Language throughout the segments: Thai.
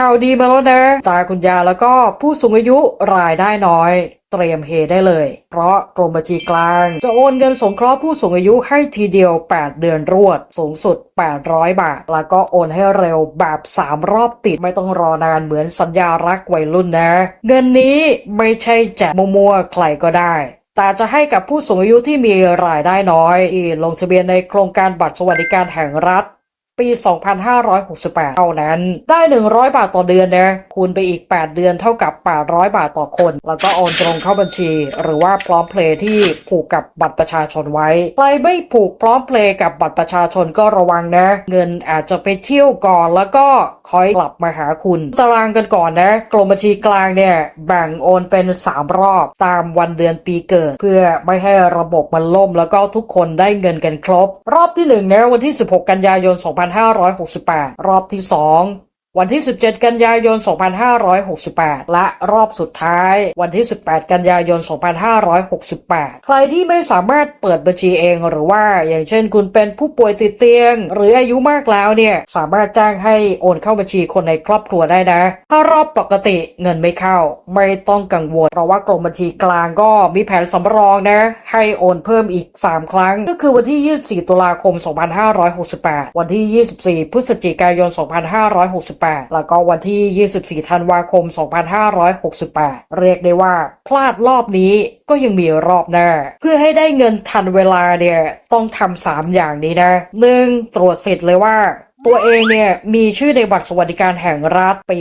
ข่าวดีมาแล้วนะตาคุณยายแล้วก็ผู้สูงอายุรายได้น้อย เตรียมเฮได้เลย เพราะกรมบัญชีกลาง จะโอนเงินสงเคราะห์ผู้สูงอายุให้ทีเดียว 8 เดือนรวด สูงสุด 800 บาท แล้วก็โอนให้เร็วแบบ 3 รอบติดไม่ต้องรอนานเหมือนสัญญารักวัยรุ่นนะ เงินนี้ไม่ใช่แจกมัวๆใครก็ได้แต่จะให้กับผู้สูงอายุที่มีรายได้น้อยที่ลงทะเบียนในโครงการบัตรสวัสดิการแห่งรัฐ ปี 2568 เท่านั้น ได้ 100 บาทต่อเดือนนะคูณไปอีก 8 เดือนเท่ากับ 800 บาทต่อคน แล้วก็โอนตรงเข้าบัญชี หรือว่าพร้อมเพลย์ที่ผูกกับบัตรประชาชนไว้ ใครไม่ผูกพร้อมเพลย์กับบัตรประชาชนก็ระวังนะ เงินอาจจะไปเที่ยวก่อนแล้วก็คอยกลับมาหาคุณ ตารางกันก่อนนะ กรมบัญชีกลางเนี่ยแบ่งโอนเป็น 3 รอบตามวันเดือนปีเกิด เพื่อไม่ให้ระบบมันล่มแล้วก็ทุกคนได้เงินกันครบ รอบที่1นะวันที่ 16 กันยายน2568 รอบที่ 2 วันที่ 17 กันยายน 2568 และรอบสุดท้ายวันที่ 18 กันยายน 2568 ใครที่ไม่สามารถเปิดบัญชีเองหรือว่าอย่างเช่นคุณเป็นผู้ป่วยติดเตียง หรืออายุมากแล้วเนี่ยสามารถจ้างให้โอนเข้าบัญชีคนในครอบครัวได้นะ ถ้ารอบปกติเงินไม่เข้า ไม่ต้องกังวลเพราะว่ากรมบัญชีกลางก็มีแผนสำรองนะ ให้โอนเพิ่มอีก 3 ครั้ง ก็คือวันที่ 24 ตุลาคม 2568 วันที่ 24 พฤศจิกายน 2568แล้วก็วันที่ 24 ธันวาคม 2568 เรียกได้ว่า พลาดรอบนี้ก็ยังมีรอบหน้า เพื่อให้ได้เงินทันเวลาเนี่ยต้องทำสามอย่างนี้นะหนึ่งตรวจสิทธิ์เลยว่าตัวเองเนี่ยมีชื่อในบัตรสวัสดิการแห่งรัฐปี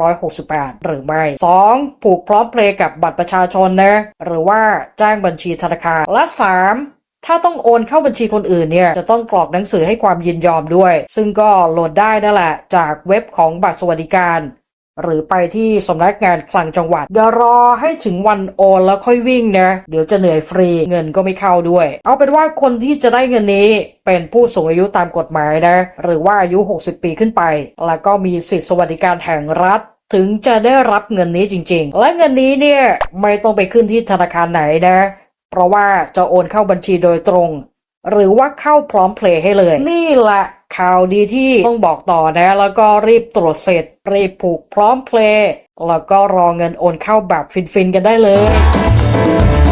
2568 หรือไม่ 2. ผูกพร้อมเพลย์กับบัตรประชาชนนะ หรือว่าจ้างบัญชีธนาคาร และ 3. ถ้าต้องโอนเข้าบัญชีคนอื่นเนี่ยจะต้องกรอกหนังสือให้ความยินยอมด้วย ซึ่งก็โหลดได้นั่นแหละ จากเว็บของบัตรสวัสดิการ หรือไปที่สำนักงานคลังจังหวัด เดี๋ยวรอให้ถึงวันโอนแล้วค่อยวิ่งนะ เดี๋ยวจะเหนื่อยฟรีเงินก็ไม่เข้าด้วย เอาเป็นว่าคนที่จะได้เงินนี้เป็นผู้สูงอายุตามกฎหมายนะ หรือว่าอายุ 60 ปีขึ้นไป แล้วก็มีสิทธิสวัสดิการแห่งรัฐถึงจะได้รับเงินนี้จริง ๆ และเงินนี้เนี่ยไม่ต้องไปขึ้นที่ธนาคารไหนนะ เพราะว่าจะโอนเข้าบัญชีโดยตรง หรือว่าเข้าพร้อมเพลย์ให้เลย นี่แหละข่าวดีที่ต้องบอกต่อนะ แล้วก็รีบตรวจเสร็จรีบผูกพร้อมเพลย์แล้วก็รอเงินโอนเข้าแบบฟินๆกันได้เลย